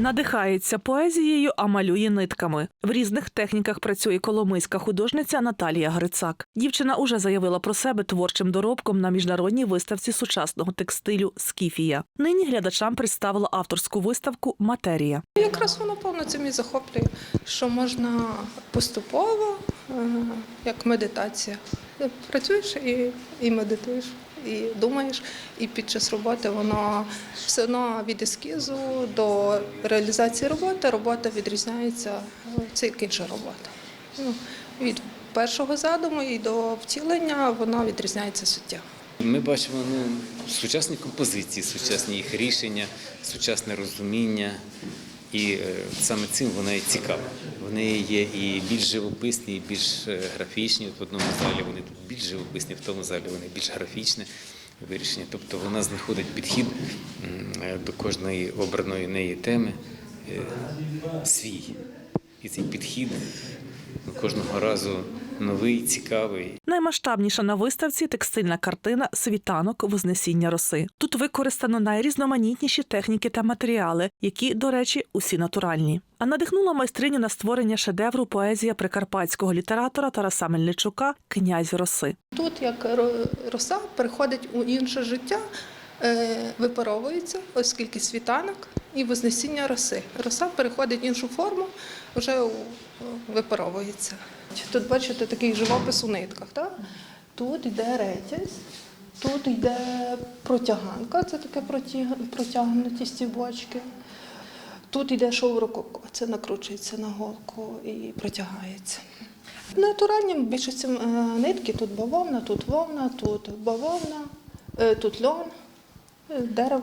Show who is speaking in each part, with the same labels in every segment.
Speaker 1: Надихається поезією, а малює нитками. В різних техніках працює коломийська художниця Наталія Грицак. Дівчина уже заявила про себе творчим доробком на міжнародній виставці сучасного текстилю Скіфія. Нині глядачам представила авторську виставку Матерія.
Speaker 2: Якраз воно повно цим і захоплює, що можна поступово, е, як медитація. Працюєш і, і медитуєш, і думаєш, і під час роботи воно все одно від ескізу до реалізації роботи робота відрізняється, це як інша робота. Ну, від першого задуму і до втілення воно відрізняється суттєво.
Speaker 3: Ми бачимо ну, сучасні композиції, сучасні їх рішення, сучасне розуміння. І е, саме цим вона і цікава. Вони є і більш живописні, і більш е, графічні. От в одному залі вони більш живописні, в тому залі вони більш графічне вирішення. Тобто вона знаходить підхід е, до кожної обраної неї теми свій. І цей підхід кожного разу новий, цікавий.
Speaker 1: Наймасштабніша на виставці текстильна картина Світанок Вознесіння роси. Тут використано найрізноманітніші техніки та матеріали, які, до речі, усі натуральні. А надихнула майстриню на створення шедевру поезія прикарпатського літератора Тараса Мельничука Князь роси.
Speaker 2: Тут як ро- роса переходить у інше життя, е, випаровується, оскільки світанок і вознесіння роси. Роса переходить в іншу форму, вже випаровується. Тут бачите такий живопис у нитках. Так? Тут йде ретязь, тут йде протяганка, це таке протягнуті стібочки. Тут йде шов рококо, це накручується на голку і протягається. Натуральні більшості е, нитки, тут бавовна, тут вовна, тут бавовна, е, тут льон, е, дерево.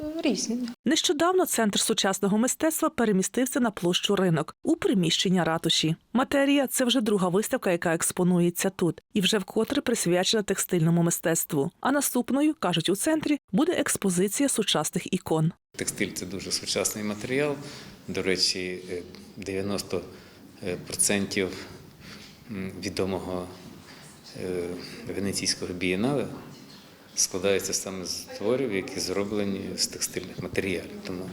Speaker 2: Е, Різні.
Speaker 1: Нещодавно центр сучасного мистецтва перемістився на площу ринок у приміщення ратуші. Матерія це вже друга виставка, яка експонується тут, і вже вкотре присвячена текстильному мистецтву. А наступною кажуть у центрі буде експозиція сучасних ікон.
Speaker 3: Текстиль це дуже сучасний матеріал. До речі, е, 90% відомого е, венеційського бієнале складається саме з творів, які зроблені з текстильних матеріалів. Тому,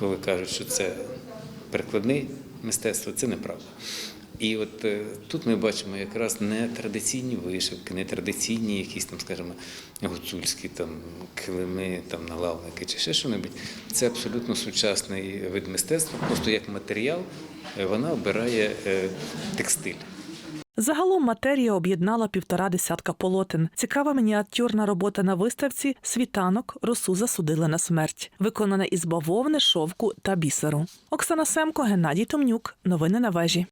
Speaker 3: коли кажуть, що це перекладне мистецтво, це неправда. І от е, тут ми бачимо якраз не традиційні вишивки, не традиційні якісь там, скажімо, гуцульські там килими, там налавники чи ще що-небудь. Це абсолютно сучасний вид мистецтва. Просто як матеріал е, вона обирає е, текстиль.
Speaker 1: Загалом матерія об'єднала півтора десятка полотен. Цікава мініатюрна робота на виставці Світанок росу засудили на смерть, виконана із бавовни, шовку та бісеру. Оксана Семко, Геннадій Томнюк. Новини на вежі.